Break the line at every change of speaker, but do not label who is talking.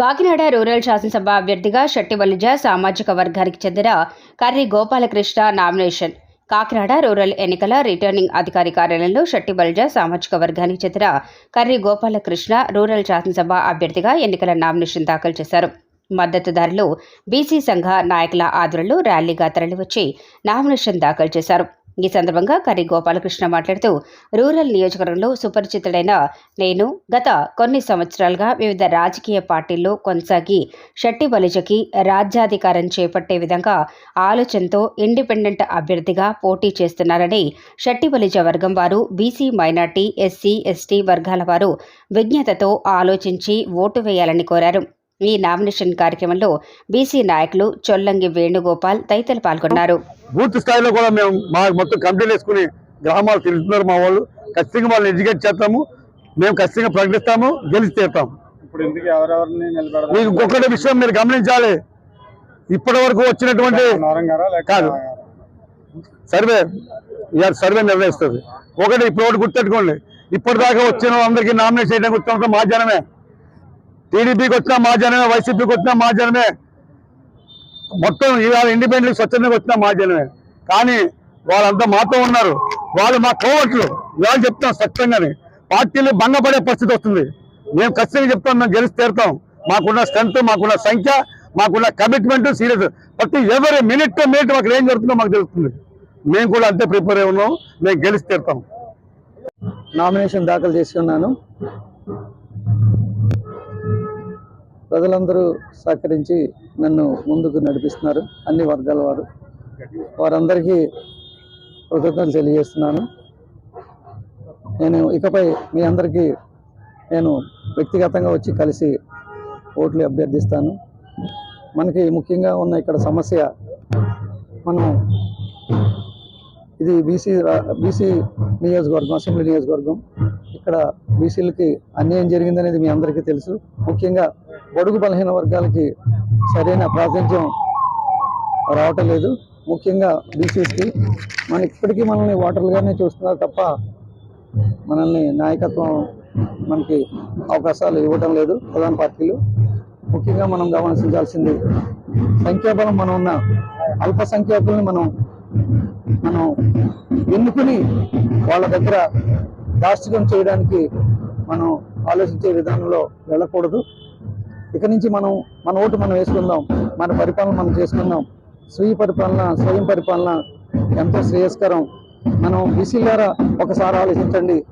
Kakinada rural శాసనసభ అభ్యర్థిగా షట్టివల్లిజ సామాజిక వర్గానికి చెందిన కర్రి గోపాలకృష్ణ నామినేషన్. కాకినాడ రూరల్ ఎన్నికల రిటర్నింగ్ అధికారి కార్యాలయంలో షట్టిబల్జ సామాజిక వర్గానికి చెందిన కర్రి గోపాలకృష్ణ రూరల్ శాసనసభ అభ్యర్థిగా ఎన్నికల నామినేషన్ దాఖలు చేశారు. మద్దతుదారులు బీసీ సంఘ నాయకుల ఆధ్వర్యంలో ర్యాలీగా తరలివచ్చి నామినేషన్ దాఖలు చేశారు. ఈ సందర్భంగా కరి గోపాలకృష్ణ మాట్లాడుతూ రూరల్ నియోజకవర్గంలో సుపరిచితుడైన నేను గత కొన్ని సంవత్సరాలుగా వివిధ రాజకీయ పార్టీల్లో కొనసాగి షట్టి బలిజకి రాజ్యాధికారం చేపట్టే విధంగా ఆలోచనతో ఇండిపెండెంట్ అభ్యర్థిగా పోటీ చేస్తున్నారని షట్టి బలిజ వర్గం వారు బీసీ మైనార్టీ ఎస్సీ ఎస్టీ వర్గాల వారు విజ్ఞతతో ఆలోచించి ఓటు వేయాలని కోరారు. ఈ నామినేషన్ కార్యక్రమంలో బీసీ నాయకులు చొల్లంగి వేణుగోపాల్ తదితరులు పాల్గొన్నారు.
బూత్ స్థాయిలో కూడా మేము మా మొత్తం కంప్లీట్ వేసుకుని గ్రామాలు తిరుగుతున్నారు మా వాళ్ళు. ఖచ్చితంగా వాళ్ళని ఎడ్యుకేట్ చేస్తాము. మేము ఖచ్చితంగా ప్రకటిస్తాము గెలిచి తీరుతాం
ఇప్పుడు ఎందుకు ఎవరెవరిని నిలబెడదాం
మీకు ఇంకొకటి విషయం మీరు గమనించాలి. ఇప్పటి వరకు వచ్చినటువంటి కాదు. సర్వే ఇవాళ సర్వే నిర్ణయిస్తుంది. ఒకటి ఇప్పుడు ఒకటి గుర్తెట్టుకోండి ఇప్పటిదాకా వచ్చిన అందరికీ నామినేట్ చేయడానికి వచ్చిన మా జనమే టీడీపీకి వచ్చినా మా జనమే వైసీపీకి వచ్చినా మా జనమే. మొత్తం ఇవాళ ఇండిపెండెంట్ స్వచ్ఛందంగా వచ్చినా మా జనమే. కానీ వాళ్ళంతా మాతో ఉన్నారు. వాళ్ళు మా కోవట్లు ఇవాళ చెప్తాం స్పష్టంగానే పార్టీలు భంగపడే పరిస్థితి వస్తుంది. మేము ఖచ్చితంగా చెప్తాం మేము గెలిచి తీరుతాం. మాకున్న స్ట్రెంత్ మాకున్న సంఖ్య మాకున్న కమిట్మెంట్ సీరియస్ ప్రతి ఎవరి మినిట్ టు మినిట్ మాకు ఏం జరుగుతుందో మాకు తెలుస్తుంది. మేము కూడా అంతే ప్రిపేర్ అయి ఉన్నాం. మేము గెలిచి తీరుతాం.
నామినేషన్ దాఖలు చేసి ఉన్నాను ప్రజలందరూ సహకరించి నన్ను ముందుకు నడిపిస్తున్నారు అన్ని వర్గాల వారు. వారందరికీ కృతజ్ఞతలు తెలియజేస్తున్నాను. నేను ఇకపై మీ అందరికీ నేను వ్యక్తిగతంగా వచ్చి కలిసి ఓట్లు అభ్యర్థిస్తాను. మనకి ముఖ్యంగా ఉన్న ఇక్కడ సమస్య మనం ఇది బీసీ బీసీ నియోజకవర్గం అసెంబ్లీ నియోజకవర్గం. ఇక్కడ బీసీలకి అన్యాయం జరిగిందనేది మీ అందరికీ తెలుసు. ముఖ్యంగా బడుగు బలహీన వర్గాలకి సరైన ప్రాతినిధ్యం రావటం లేదు. ముఖ్యంగా బీసీస్కి మన ఇప్పటికీ మనల్ని ఓటర్లుగానే చూస్తున్నారు తప్ప మనల్ని నాయకత్వం మనకి అవకాశాలు ఇవ్వటం లేదు ప్రధాన పార్టీలు. ముఖ్యంగా మనం గమనించాల్సింది సంఖ్యాబలం మనం ఉన్న అల్పసంఖ్యాకుల్ని మనం మనం ఎన్నుకుని వాళ్ళ దగ్గర దాష్టికం చేయడానికి మనం ఆలోచించే విధానంలో వెళ్ళకూడదు. ఇక నుంచి మనం మన ఓటు మనం వేసుకుందాం మన పరిపాలన మనం చేసుకుందాం. స్వీయ పరిపాలన స్వయం పరిపాలన ఎంతో శ్రేయస్కరం. మనం బీసీలారా ఒకసారి ఆలోచించండి.